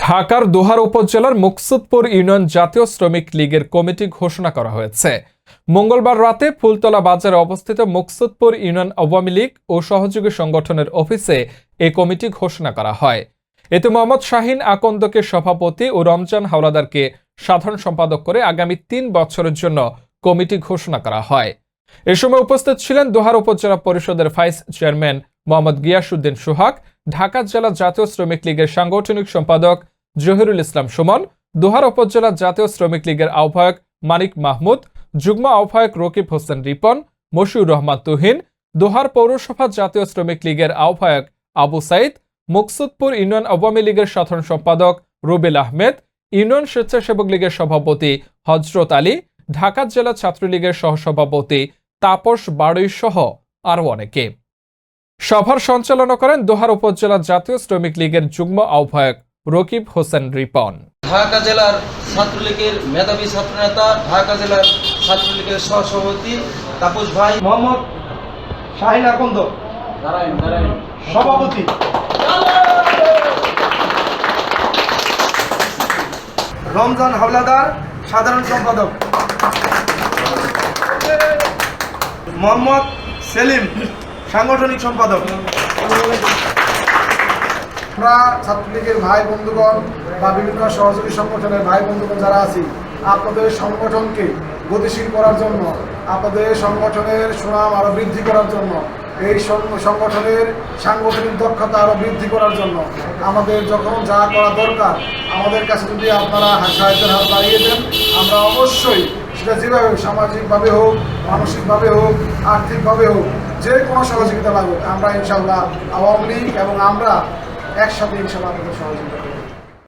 ঢাকার দোহার উপজেলার মুকসুদপুর ইউনিয়ন জাতীয় শ্রমিক লীগের কমিটি ঘোষণা করা হয়েছে। মঙ্গলবার রাতে ফুলতলা বাজারে অবস্থিত মুকসুদপুর ইউনিয়ন আওয়ামী লীগ ও সহযোগী সংগঠনের অফিসে এ কমিটি ঘোষণা করা হয়। এতে মোহাম্মদ শাহিন আকন্দকে সভাপতি ও রমজান হাওলাদারকে সাধারণ সম্পাদক করে আগামী তিন বছরের জন্য কমিটি ঘোষণা করা হয়। এ সময় উপস্থিত ছিলেন দোহার উপজেলা পরিষদের ভাইস চেয়ারম্যান মোহাম্মদ গিয়াসুদ্দিন সোহাগ, ঢাকা জেলা জাতীয় শ্রমিক লীগের সাংগঠনিক সম্পাদক জহিরুল ইসলাম সুমন, দোহার উপজেলা জাতীয় শ্রমিক লীগের আহ্বায়ক মানিক মাহমুদ, যুগ্ম আহ্বায়ক রকিব হোসেন রিপন, মশিউর রহমান তুহিন, দোহার পৌরসভা জাতীয় শ্রমিক লীগের আহ্বায়ক আবু সাইদ, মুকসুদপুর ইউনিয়ন আওয়ামী লীগের সাধারণ সম্পাদক রুবেল আহমেদ, ইউনিয়ন স্বেচ্ছাসেবক লীগের সভাপতি হজরত আলী, ঢাকা জেলা ছাত্রলীগের সহসভাপতি তাপস বাড়ই সহ আরও অনেকে। সভার সঞ্চালনা করেন দোহার উপজেলা জাতীয় শ্রমিক লীগের যুগ্ম আহ্বায়ক রকিব হোসেন রিপন। ঢাকা জেলার ছাত্রলীগের মেধাবী ছাত্রনেতা ঢাকা জেলার ছাত্রলীগের সহসভাপতি তাপস ভাই মোহাম্মদ শাহিন আকন্দ। সভাপতি। রমজান হাওলাদার সাধারণ সম্পাদক। মোহাম্মদ সেলিম। সাংগঠনিক সম্পাদক। আমরা ছাত্রলীগের ভাই বন্ধুগণ বা বিভিন্ন সহযোগী সংগঠনের ভাই বন্ধুগণ যারা আছি, আপনাদের সংগঠনকে গতিশীল করার জন্য, আপনাদের সংগঠনের সুনাম আরও বৃদ্ধি করার জন্য, এই সংগঠনের সাংগঠনিক দক্ষতা আরও বৃদ্ধি করার জন্য, আমাদের যখন যা করা দরকার, আমাদের কাছে যদি আপনারা সাহায্যের হাত বাড়িয়ে দেন, আমরা অবশ্যই সেটা যেভাবে সামাজিকভাবে হোক, মানসিকভাবে হোক, আর্থিকভাবে হোক যে কোনো সহযোগিতা লাগুক আমরা ইনশাল্লাহ আওয়ামী লীগ এবং আমরা একসাথে ইনশাল্লাহ আপনাদের সহযোগিতা।